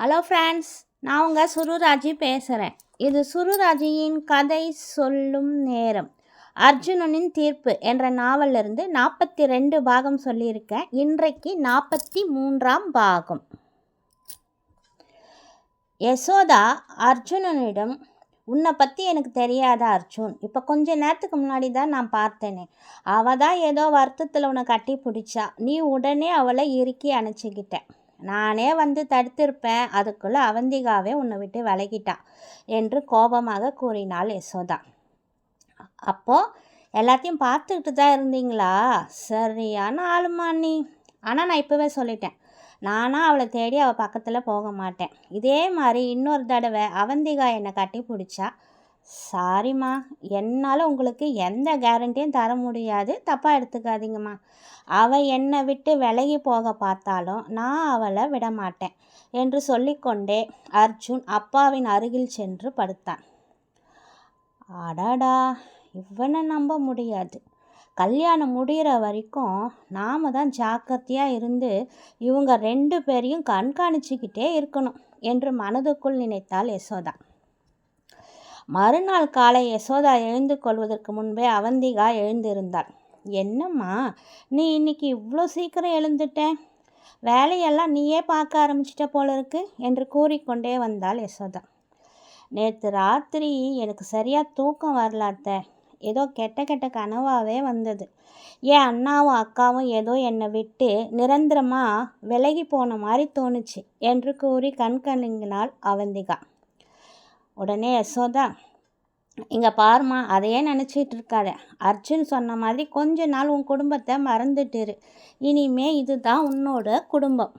Hello friends நான் உங்கள் சுருராஜி பேசுகிறேன் இது சுருராஜியின் கதை சொல்லும் நேரம். அர்ஜுனனின் தீர்ப்பு என்ற நாவலிருந்து நாற்பத்தி ரெண்டு பாகம் சொல்லியிருக்கேன். இன்றைக்கு நாற்பத்தி மூன்றாம் பாகம். யசோதா அர்ஜுனனிடம் உன்னை பற்றி எனக்கு தெரியாதா அர்ஜுன்? இப்போ கொஞ்ச நேரத்துக்கு முன்னாடி தான் நான் பார்த்தேனே. அவள் தான் ஏதோ வருத்தத்தில் உன்னை கட்டி பிடிச்சா. நீ உடனே அவளை இறுக்கி அணைச்சிக்கிட்டேன் நானே வந்து தடுத்திருப்பேன். அதுக்குள்ளே அவந்திகாவே உன்னை விட்டு விலகிட்டா என்று கோபமாக கூறினாள் யசோதா. அப்போது எல்லாத்தையும் பார்த்துக்கிட்டு தான் இருந்தீங்களா? சரியான ஆளுமா நீ. ஆனால் நான் இப்போவே சொல்லிட்டேன். நானாக அவளை தேடி அவள் பக்கத்தில் போக மாட்டேன். இதே மாதிரி இன்னொரு தடவை அவந்திகா என்னை கட்டி பிடிச்சா சாரிம்மா என்னால் உங்களுக்கு எந்த கேரண்டியும் தர முடியாது. தப்பாக எடுத்துக்காதீங்கம்மா. அவள் என்னை விட்டு விலகி போக பார்த்தாலும் நான் அவளை விட மாட்டேன் என்று சொல்லிக்கொண்டே அர்ஜுன் அப்பாவின் அருகில் சென்று படுத்தான். அடாடா. இவனை நம்ப முடியாது. கல்யாணம் முடிகிற வரைக்கும் நாம் தான் ஜாக்கிரதையாக இருந்து இவங்க ரெண்டு பேரையும் கண்காணிச்சுக்கிட்டே இருக்கணும் என்று மனதுக்குள் நினைத்தாள் யசோதா. மறுநாள் காலை யசோதா எழுந்து கொள்வதற்கு முன்பே அவந்திகா எழுந்திருந்தாள். என்னம்மா நீ இன்னைக்கு இவ்வளோ சீக்கிரம் எழுந்துட்ட? வேலையெல்லாம் நீயே பார்க்க ஆரம்பிச்சிட்ட போல இருக்கு என்று கூறிக்கொண்டே வந்தாள் யசோதா. நேற்று ராத்திரி எனக்கு சரியாக தூக்கம் வரலாத்த ஏதோ கெட்ட கெட்ட கனவாகவே வந்தது. என் அண்ணாவும் அக்காவும் ஏதோ என்னை விட்டு நிரந்தரமாக விலகி போன மாதிரி தோணுச்சு என்று கூறி கண்கணுங்கினாள் அவந்திகா. உடனே யசோதா இங்கே பாருமா அதையே நினச்சிட்டு இருக்காத அர்ஜுன் சொன்ன மாதிரி கொஞ்ச நாள் உன் குடும்பத்தை மறந்துட்டுரு. இனிமே இதுதான் உன்னோட குடும்பம்.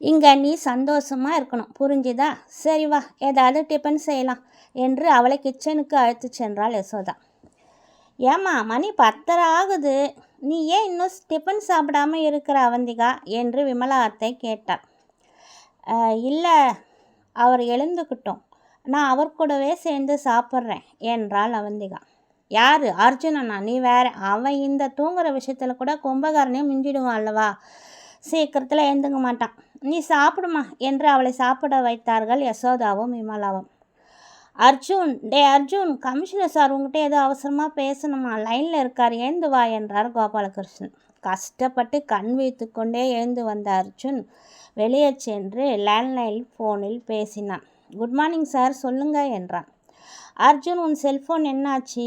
இங்கே நீ சந்தோஷமாக இருக்கணும். புரிஞ்சுதா? சரி வா ஏதாவது டிஃபன் செய்யலாம் என்று அவளை கிச்சனுக்கு அழைத்து சென்றாள் யசோதா. ஏம்மா மணி பத்தரை ஆகுது நீ ஏன் இன்னும் டிஃபன் சாப்பிடாம இருக்கிற அவந்திகா? என்று விமலா அத்தை கேட்டாள் இல்லை அவர் எழுந்துக்கிட்டோம் நான் அவர் கூடவே சேர்ந்து சாப்பிட்றேன் என்றாள் அவந்திகா. யார்? அர்ஜுனனா? நீ வேற. அவன் இந்த தூங்குற விஷயத்தில் கூட கும்பகாரனையும் மிஞ்சிடுவான் அல்லவா? சீக்கிரத்தில் எழுந்துக்க மாட்டான். நீ சாப்பிடுமா? என்று அவளை சாப்பிட வைத்தார்கள் யசோதாவும் விமலாவும். அர்ஜுன் டே அர்ஜுன் கமிஷனர் சார் உங்ககிட்ட ஏதோ அவசரமாக பேசணுமா? லைனில் இருக்கார் ஏந்து வா என்றார் கோபாலகிருஷ்ணன். கஷ்டப்பட்டு கண் வைத்து கொண்டே எழுந்து வந்த அர்ஜுன் வெளியே சென்று லேண்ட்லைன் ஃபோனில் பேசினான். குட் மார்னிங் சார் சொல்லுங்க என்றான். அர்ஜுன் உன் செல்ஃபோன் என்னாச்சு?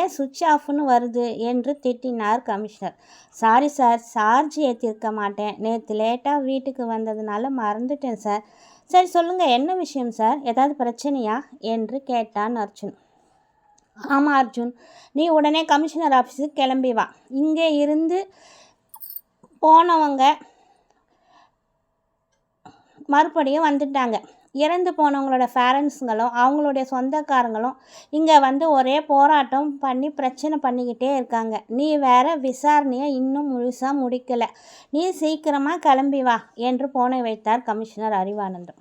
ஏன் சுவிட்ச் ஆஃப்னு வருது என்று திட்டினார் கமிஷனர் சாரி சார் சார்ஜ் ஏற்றிருக்க மாட்டேன். நேற்று லேட்டாக வீட்டுக்கு வந்ததுனால மறந்துட்டேன் சார் சரி சொல்லுங்கள் என்ன விஷயம் சார் ஏதாவது பிரச்சனையா? என்று கேட்டான் அர்ஜுன். ஆமாம் அர்ஜுன். நீ உடனே கமிஷனர் ஆஃபீஸுக்கு கிளம்பி வா. இங்கே இருந்து போனவங்க மறுபடியும் வந்துட்டாங்க. இறந்து போனவங்களோட பேரண்ட்ஸுங்களும் அவங்களுடைய சொந்தக்காரங்களும் இங்கே வந்து ஒரே போராட்டம் பண்ணி பிரச்சனை பண்ணிக்கிட்டே இருக்காங்க. நீ வேற விசாரணையை இன்னும் முழுசாக முடிக்கலை. நீ சீக்கிரமாக கிளம்பி வா என்று போனை வைத்தார் கமிஷனர் அறிவானந்தம்.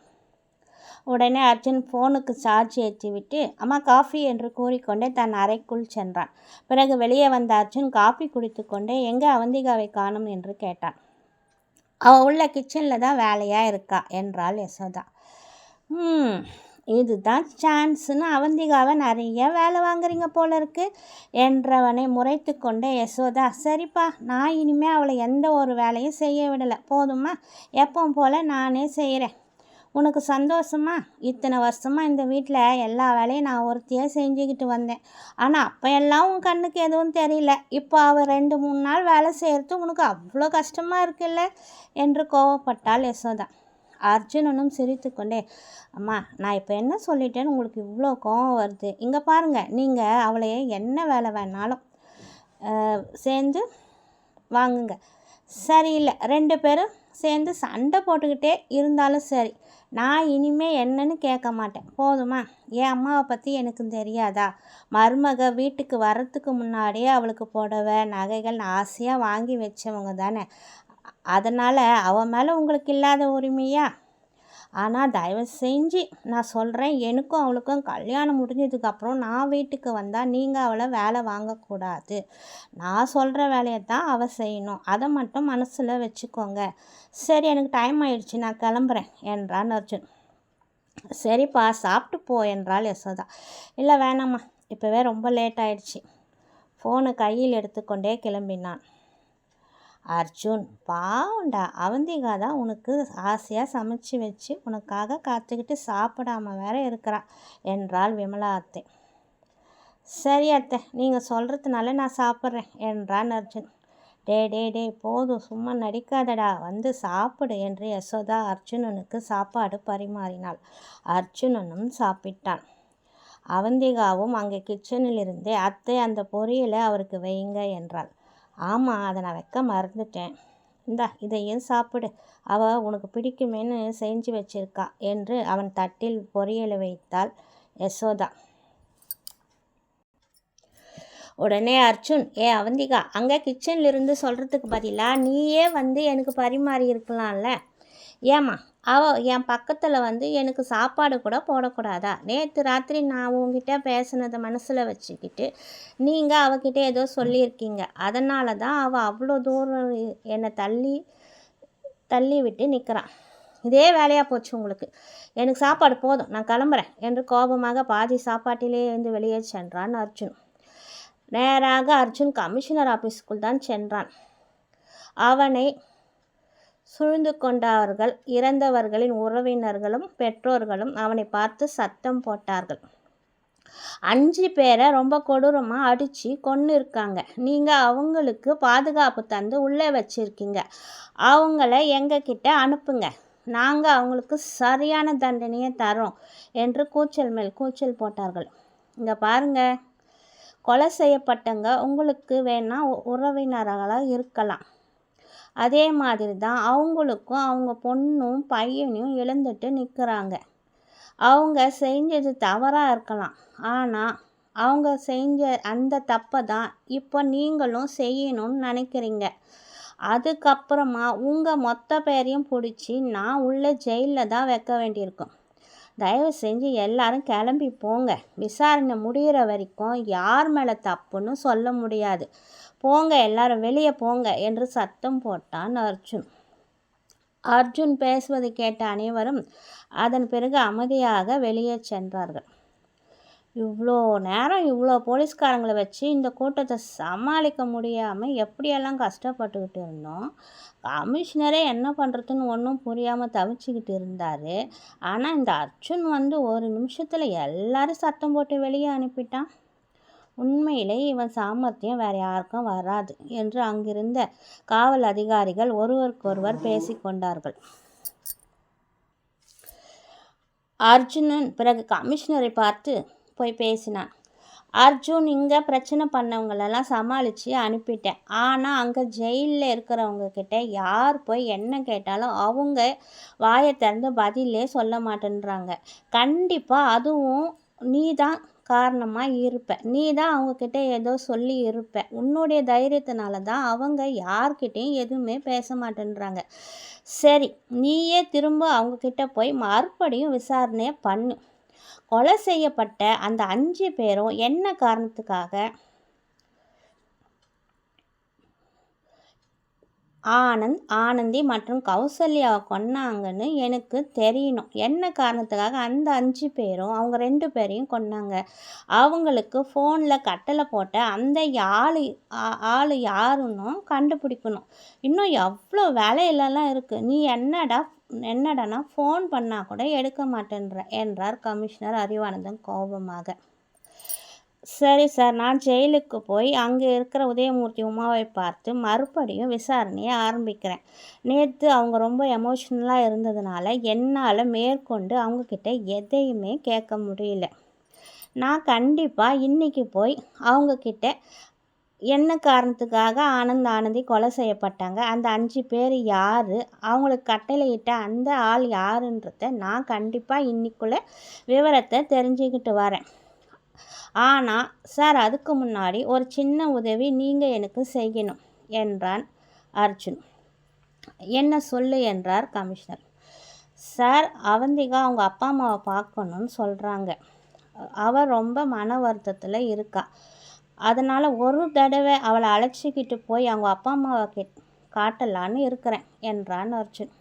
உடனே அர்ஜுன் ஃபோனுக்கு சார்ஜ் ஏற்றிவிட்டு அம்மா காஃபி என்று கூறிக்கொண்டே தன் அறைக்குள் சென்றான். பிறகு வெளியே வந்த அர்ஜுன் காஃபி குடித்து கொண்டே எங்கே அவந்திகாவை காணும்? என்று கேட்டான். அவள் உள்ள கிச்சனில் தான் வேலையாக இருக்கா? என்றாள் யசோதா. ம் இதுதான் சான்ஸ்னு அவந்திகாவை நிறைய வேலை வாங்குறீங்க போல இருக்கு என்றவனை முறைத்து கொண்டே யசோதா. சரிப்பா நான் இனிமேல் அவளை எந்த ஒரு வேலையும் செய்ய விடலை. போதுமா? எப்பவும் போல் நானே செய்கிறேன் உனக்கு சந்தோஷமா? இத்தனை வருஷமாக இந்த வீட்டில் எல்லா வேலையும் நான் ஒருத்தியாக செஞ்சுக்கிட்டு வந்தேன். ஆனால் அப்போ எல்லாம் உன் கண்ணுக்கு எதுவும் தெரியல. இப்போ அவள் ரெண்டு மூணு நாள் வேலை செய்கிறது உனக்கு அவ்வளோ கஷ்டமாக இருக்குல்ல? என்று கோவப்பட்டாள் யசோதா. அர்ஜுனனும் சிரித்துக்கொண்டே அம்மா நான் இப்போ என்ன சொல்லிட்டேன்னு உங்களுக்கு இவ்வளோ கோவம் வருது. இங்கே பாருங்கள் நீங்கள் அவளையே என்ன வேலை வேணாலும் சேர்ந்து வாங்குங்க. சரியில்லை ரெண்டு பேரும் சேர்ந்து சண்டை போட்டுக்கிட்டே இருந்தாலும் சரி. நான் இனிமே என்னன்னு கேட்க மாட்டேன். போதுமா? என் அம்மாவை பற்றி எனக்கு தெரியாதா? மருமக வீட்டுக்கு வர்றதுக்கு முன்னாடியே அவளுக்கு புடவை நகைகள் ஆசையாக வாங்கி வச்சவங்க தானே. அதனால் அவன் மேலே உங்களுக்கு இல்லாத உரிமையா? ஆனால் தயவு செஞ்சு நான் சொல்கிறேன் எனக்கும் அவளுக்கும் கல்யாணம் முடிஞ்சதுக்கப்புறம் நான் வீட்டுக்கு வந்தால் நீங்கள் அவளை வேலை வாங்கக்கூடாது. நான் சொல்கிற வேலையை தான் அவள் செய்யணும். அதை மட்டும் மனசில் வச்சுக்கோங்க. சரி எனக்கு டைம் ஆயிடுச்சு. நான் கிளம்புறேன் என்றான் அர்ஜுன். சரிப்பா சாப்பிட்டு போ என்றாள் யசோதா. இல்லை வேணாம்மா. இப்போவே ரொம்ப லேட் ஆயிடுச்சு. ஃபோனை கையில் எடுத்துக்கொண்டே கிளம்பினான். அர்ஜுன் பாவண்டா அவந்திகா தான் உனக்கு ஆசையாக சமைச்சு வச்சு உனக்காக காத்துக்கிட்டு சாப்பிடாம வேற இருக்கிறா என்றாள் விமலா அத்தை. சரி அத்தை நீங்கள் சொல்கிறதுனால நான் சாப்பிட்றேன் என்றான் அர்ஜுன். டே டே டே போதும் சும்மா நடிக்காதடா வந்து சாப்பிடு என்று யசோதா அர்ஜுனனுக்கு சாப்பாடு பரிமாறினாள். அர்ஜுனனும் சாப்பிட்டான். அவந்திகாவும் அங்கே கிச்சனில் இருந்தே அத்தை அந்த பொரியலை அவருக்கு வையுங்க என்றாள். ஆமாம் அதை நான் வைக்க மறந்துட்டேன். இந்தா இதையும் சாப்பிடு. அவள் உனக்கு பிடிக்குமேன்னு செஞ்சு வச்சிருக்கா என்று அவன் தட்டில் பொரியலை வைத்தாள் யசோதா. உடனே அர்ஜுன் ஏ அவந்திகா அங்கே கிச்சனில் இருந்து சொல்கிறதுக்கு பதிலாக நீயே வந்து எனக்கு பரிமாறி இருக்கலாம்ல ஏம்மா அவ என் பக்கத்தில் வந்து எனக்கு சாப்பாடு கூட போடக்கூடாதா? நேற்று ராத்திரி நான் உங்ககிட்ட பேசுனதை மனசில் வச்சுக்கிட்டு நீங்கள் அவகிட்ட ஏதோ சொல்லியிருக்கீங்க. அதனால தான் அவள் அவ்வளோ தூரம் என்னை தள்ளி தள்ளி விட்டு நிற்கிறான் இதே வேலையாக போச்சு உங்களுக்கு. எனக்கு சாப்பாடு போதும் நான் கிளம்புறேன் என்று கோபமாக பாதி சாப்பாட்டிலே இருந்து வெளியே சென்றான் அர்ஜுன். நேராக அர்ஜுன் கமிஷனர் ஆஃபீஸுக்குள் தான் சென்றான். அவனை சூழ்ந்து கொண்டவர்கள் இறந்தவர்களின் உறவினர்களும் பெற்றோர்களும் அவனை பார்த்து சத்தம் போட்டார்கள். அஞ்சு பேரை ரொம்ப கொடூரமாக அடித்து கொன்று இருக்காங்க நீங்கள் அவங்களுக்கு பாதுகாப்பு தந்து உள்ளே வச்சுருக்கீங்க. அவங்கள எங்ககிட்ட அனுப்புங்க. நாங்கள் அவங்களுக்கு சரியான தண்டனையை தரோம் என்று கூச்சல் மேல் கூச்சல் போட்டார்கள். இங்கே பாருங்கள் கொலை செய்யப்பட்டவங்க உங்களுக்கு வேணால் உறவினர்களாக இருக்கலாம். அதே மாதிரி தான் அவங்களுக்கும் அவங்க பொண்ணும் பையனையும் இழந்துட்டு நிற்கிறாங்க அவங்க செஞ்சது தவறாக இருக்கலாம். ஆனால் அவங்க செஞ்ச அந்த தப்பை தான் இப்போ நீங்களும் செய்யணும்னு நினைக்கிறீங்க. அதுக்கப்புறமா உங்கள் மொத்த பேரையும் பிடிச்சி நான் உள்ள ஜெயிலில் தான் வைக்க வேண்டியிருக்கும். தயவு செஞ்சு எல்லாரும் கிளம்பி போங்க. விசாரணை முடிகிற வரைக்கும் யார் மேலே தப்புன்னு சொல்ல முடியாது. போங்க எல்லாரும் வெளியே போங்க என்று சத்தம் போட்டான் அர்ஜுன். அர்ஜுன் பேசுவதை கேட்ட அனைவரும் அதன் பிறகு அமைதியாக வெளியே சென்றார்கள். இவ்வளோ நேரம் இவ்வளோ போலீஸ்காரங்களை வச்சு இந்த கூட்டத்தை சமாளிக்க முடியாமல் எப்படியெல்லாம் கஷ்டப்பட்டுக்கிட்டு இருந்தோம்? கமிஷனரே என்ன பண்ணுறதுன்னு ஒன்றும் புரியாமல் தவிச்சுக்கிட்டு இருந்தார். ஆனால் இந்த அர்ஜுன் வந்து ஒரு நிமிஷத்தில் எல்லோரும் சத்தம் போட்டு வெளியே அனுப்பிட்டான். உண்மையிலே இவன் சாமர்த்தியம் வேற யாருக்கும் வராது என்று அங்கிருந்த காவல் அதிகாரிகள் ஒருவருக்கொருவர் பேசிக்கொண்டார்கள். அர்ஜுனன் பிறகு கமிஷனரை பார்த்து போய் பேசினான். அர்ஜுன் இங்கே பிரச்சனை பண்ணவங்களெல்லாம் சமாளித்து அனுப்பிட்டேன். ஆனால் அங்கே ஜெயிலில் இருக்கிறவங்க கிட்ட யார் போய் என்ன கேட்டாலும் அவங்க வாயை திறந்து பதிலே சொல்ல மாட்டேன்றாங்க. கண்டிப்பாக அதுவும் நீ தான் காரணமாக இருப்ப நீ தான் அவங்கக்கிட்ட ஏதோ சொல்லி இருப்ப. உன்னுடைய தைரியத்தினால தான் அவங்க யார்கிட்டையும் எதுவுமே பேச மாட்டேன்றாங்க. சரி நீயே திரும்ப அவங்கக்கிட்ட போய் மறுபடியும் விசாரணையை பண்ணு. கொலை செய்யப்பட்ட அந்த அஞ்சு பேரும் என்ன காரணத்துக்காக ஆனந்த் ஆனந்தி மற்றும் கௌசல்யாவை கொன்னாங்கன்னு எனக்கு தெரியணும். என்ன காரணத்துக்காக அந்த அஞ்சு பேரும் அவங்க ரெண்டு பேரையும் கொன்னாங்க? அவங்களுக்கு ஃபோனில் கட்டளை போட்ட அந்த ஆள் ஆள் யாருன்னு கண்டுபிடிக்கணும். இன்னும் எவ்வளோ வேலையிலலாம் இருக்குது நீ என்னடா என்னடானா ஃபோன் பண்ணால் கூட எடுக்க மாட்டேன்ற என்றார் கமிஷனர் அறிவானந்தன் கோபமாக. சரி சார் நான் ஜெயிலுக்கு போய் அங்கே இருக்கிற உதயமூர்த்தி உமாவை பார்த்து மறுபடியும் விசாரணையை ஆரம்பிக்கிறேன். நேற்று அவங்க ரொம்ப எமோஷ்னலாக இருந்ததுனால என்னால் மேற்கொண்டு அவங்கக்கிட்ட எதையுமே கேட்க முடியல. நான் கண்டிப்பாக இன்றைக்கி போய் அவங்கக்கிட்ட என்ன காரணத்துக்காக ஆனந்த் ஆனந்தி கொலை செய்யப்பட்டாங்க அந்த அஞ்சு பேர் யார் அவங்களுக்கு கட்டளையிட்ட அந்த ஆள் யாருன்றத நான் கண்டிப்பாக இன்றைக்குள்ளே விவரத்தை தெரிஞ்சுக்கிட்டு வரேன். ஆனால் சார் அதுக்கு முன்னாடி ஒரு சின்ன உதவி நீங்கள் எனக்கு செய்யணும் என்றான் அர்ஜுன். என்ன சொல்லு என்றார் கமிஷனர். சார் அவந்திகா அவங்க அப்பா அம்மாவை பார்க்கணுன்னு சொல்கிறாங்க அவள் ரொம்ப மன வருத்தத்தில் இருக்கா. அதனால் ஒரு தடவை அவளை அழைச்சிக்கிட்டு போய் அவங்க அப்பா அம்மாவை கே காட்டலான்னு இருக்கிறேன் என்றான் அர்ஜுன்.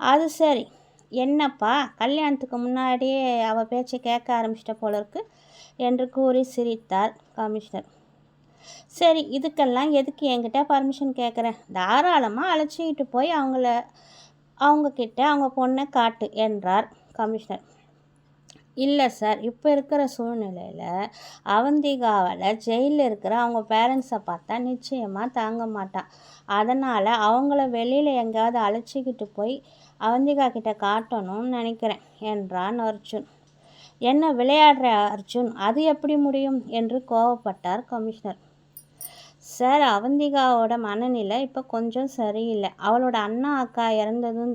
அது சரி. என்னப்பா கல்யாணத்துக்கு முன்னாடியே அவள் பேச்சை கேட்க ஆரம்பிச்சிட்ட போல இருக்குது என்று கூறி சிரித்தார் கமிஷனர் சரி இதுக்கெல்லாம் எதுக்கு என்கிட்ட பர்மிஷன் கேட்குறேன் தாராளமாக அழைச்சிக்கிட்டு போய் அவங்கள அவங்கக்கிட்ட அவங்க பொண்ணை காட்டு என்றார் கமிஷனர் இல்லை சார் இப்போ இருக்கிற சூழ்நிலையில் அவந்திகாவில் ஜெயிலில் இருக்கிற அவங்க பேரண்ட்ஸை பார்த்தா நிச்சயமாக தாங்க மாட்டான். அதனால் அவங்கள வெளியில் எங்கேயாவது அழைச்சிக்கிட்டு போய் அவந்திகா கிட்ட காட்டணும்னு நினைக்கிறேன் என்றான் அர்ஜுன். என்ன விளையாடுற அர்ஜுன்? அது எப்படி முடியும்? என்று கோவப்பட்டார் கமிஷனர். சார் அவந்திகாவோட மனநிலை இப்போ கொஞ்சம் சரியில்லை. அவளோட அண்ணா அக்கா இறந்ததும்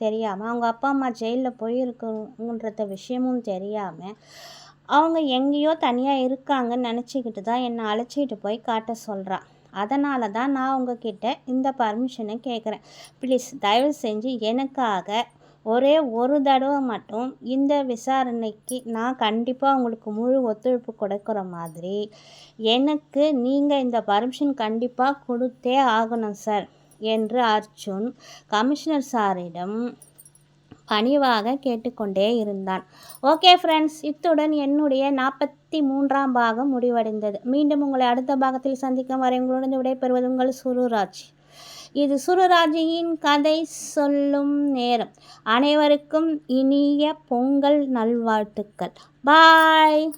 தெரியாமல் அவங்க அப்பா அம்மா ஜெயிலில் போயிருக்குன்றத விஷயமும் தெரியாமல் அவங்க எங்கேயோ தனியாக இருக்காங்கன்னு நினச்சிக்கிட்டு தான் என்னை அழைச்சிக்கிட்டு போய் காட்ட சொல்கிறா அதனால தான் நான் உங்ககிட்ட இந்த பர்மிஷனை கேட்குறேன் ப்ளீஸ் தயவு செஞ்சு எனக்காக ஒரே ஒரு தடவை மட்டும் இந்த விசாரணைக்கு நான் கண்டிப்பாக உங்களுக்கு முழு ஒத்துழைப்பு கொடுக்குற மாதிரி. எனக்கு நீங்கள் இந்த பர்மிஷன் கண்டிப்பாக கொடுத்தே ஆகணும் சார் என்று அர்ஜுன் கமிஷனர் சாரிடம் பணிவாக கேட்டுக்கொண்டே இருந்தான். ஓகே ஃப்ரெண்ட்ஸ் இத்துடன் என்னுடைய நாற்பத்தி மூன்றாம் பாகம் முடிவடைந்தது. மீண்டும் உங்களை அடுத்த பாகத்தில் சந்திக்கும் வரை உங்களுடன் விடைபெறுவது உங்கள் சுருராஜ். இது சுரராஜியின் கதை சொல்லும் நேரம். அனைவருக்கும் இனிய பொங்கல் நல்வாழ்த்துக்கள். பாய்.